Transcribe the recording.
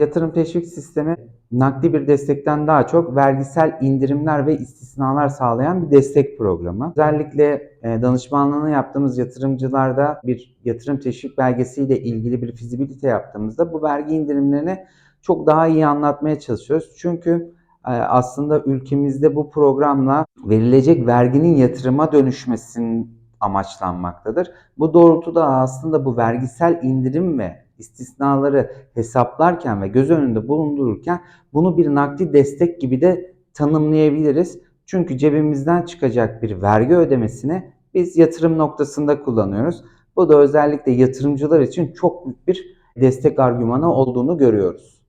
Yatırım teşvik sistemi nakdi bir destekten daha çok vergisel indirimler ve istisnalar sağlayan bir destek programı. Özellikle e, danışmanlığını yaptığımız yatırımcılarda bir yatırım teşvik belgesiyle ilgili bir fizibilite yaptığımızda bu vergi indirimlerini çok daha iyi anlatmaya çalışıyoruz. Çünkü e, aslında ülkemizde bu programla verilecek verginin yatırıma dönüşmesinin amaçlanmaktadır. Bu doğrultuda aslında bu vergisel indirim ve istisnaları hesaplarken ve göz önünde bulundururken bunu bir nakdi destek gibi de tanımlayabiliriz. Çünkü cebimizden çıkacak bir vergi ödemesini biz yatırım noktasında kullanıyoruz. Bu da özellikle yatırımcılar için çok büyük bir destek argümanı olduğunu görüyoruz.